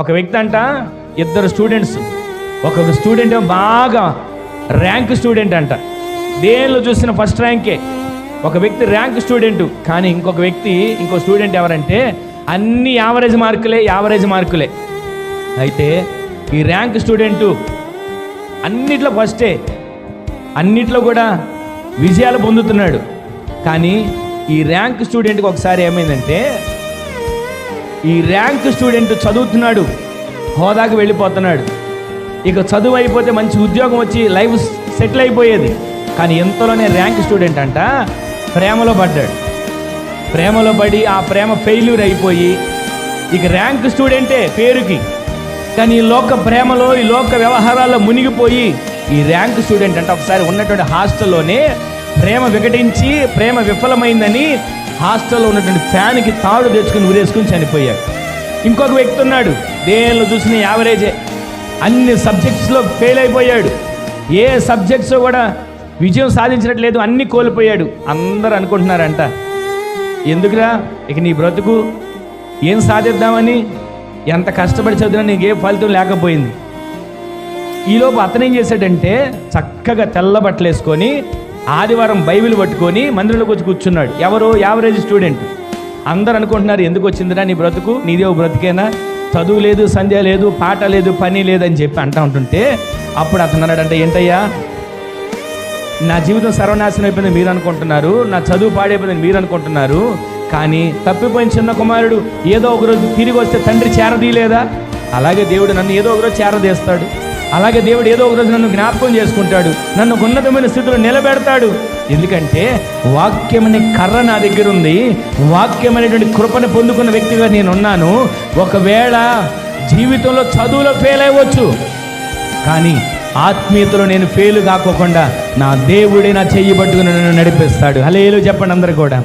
ఒక వ్యక్తి అంట ఇద్దరు స్టూడెంట్స్ ఒక స్టూడెంట్ బాగా ర్యాంక్ స్టూడెంట్ అంట. దేనిలో చూసిన ఫస్ట్ ర్యాంకే ఒక వ్యక్తి ర్యాంక్ స్టూడెంట్ కానీ ఇంకొక వ్యక్తి ఇంకో స్టూడెంట్ ఎవరంటే అన్ని యావరేజ్ మార్కులే యావరేజ్ మార్కులే అయితే ఈ ర్యాంక్ స్టూడెంటు అన్నిట్లో ఫస్టే అన్నిట్లో కూడా విజయాలు పొందుతున్నాడు. కానీ ఈ ర్యాంక్ స్టూడెంట్కి ఒకసారి ఏమైందంటే ఈ ర్యాంక్ స్టూడెంట్ చదువుతున్నాడు హోదాకు వెళ్ళిపోతున్నాడు. ఇక చదువు అయిపోతే మంచి ఉద్యోగం వచ్చి లైఫ్ సెటిల్ అయిపోయేది. కానీ ఎంతలోనే ర్యాంక్ స్టూడెంట్ అంట ప్రేమలో పడ్డాడు. ప్రేమలో పడి ఆ ప్రేమ ఫెయిల్యూర్ అయిపోయి ఇక ర్యాంక్ స్టూడెంటే పేరుకి. కానీ ఈ లోక ప్రేమలో ఈ లోక వ్యవహారాల్లో మునిగిపోయి ఈ ర్యాంక్ స్టూడెంట్ అంటే. ఒకసారి ఉన్నటువంటి హాస్టల్లోనే ప్రేమ వికటించి ప్రేమ విఫలమైందని హాస్టల్లో ఉన్నటువంటి ఫ్యాన్కి తాడు తెచ్చుకుని ఉరేసుకుని చనిపోయాడు. ఇంకొక వ్యక్తి ఉన్నాడు. దేనిలో చూసిన యావరేజే. అన్ని సబ్జెక్ట్స్లో ఫెయిల్ అయిపోయాడు. ఏ సబ్జెక్ట్స్ కూడా విజయం సాధించినట్లేదు అన్నీ కోల్పోయాడు. అందరూ అనుకుంటున్నారంట ఎందుకురా? ఇక నీ బ్రతుకు ఏం సాధిద్దామని? ఎంత కష్టపడి చదివినా నీకు ఏ ఫలితం లేకపోయింది. ఈలోపు అతను ఏం చేశాడంటే చక్కగా తెల్ల బట్టలు వేసుకొని ఆదివారం బైబిల్ పట్టుకొని మందిరంలోకి వచ్చి కూర్చున్నాడు. ఎవరు యావరేజ్ స్టూడెంట్. అందరు అనుకుంటున్నారు ఎందుకు వచ్చిందిరా నీ బ్రతుకు? నీదే బ్రతికేనా? చదువు లేదు సంధ్య లేదు పాట లేదు పని లేదని చెప్పి అంటా ఉంటుంటే అప్పుడు అతను అన్నాడంటే ఏంటయ్యా? నా జీవితం సర్వనాశనం అయిపోయింది మీరు అనుకుంటున్నారు నా చదువు పాడైపోయింది మీరు అనుకుంటున్నారు కానీ తప్పిపోయిన చిన్న కుమారుడు ఏదో ఒక రోజు తిరిగి వస్తే తండ్రి చేరదీయలేదా? అలాగే దేవుడు నన్ను ఏదో ఒక రోజు చేరదీస్తాడు. అలాగే దేవుడు ఏదో ఒక రోజు నన్ను జ్ఞాపకం చేసుకుంటాడు. నన్ను ఒక ఉన్నతమైన స్థితిలో నిలబెడతాడు. ఎందుకంటే వాక్యం అనే కర్ర నా దగ్గర ఉంది. వాక్యం అనేటువంటి కృపను పొందుకున్న వ్యక్తిగా నేను ఉన్నాను ఒకవేళ జీవితంలో చదువులో ఫెయిల్ అవ్వచ్చు. కానీ ఆత్మీయతలో నేను ఫెయిల్ కాకోకుండా నా దేవుడే నా చెయ్యి పట్టుకుని నన్ను నడిపిస్తాడు. హలేలు చెప్పండి అందరు కూడా.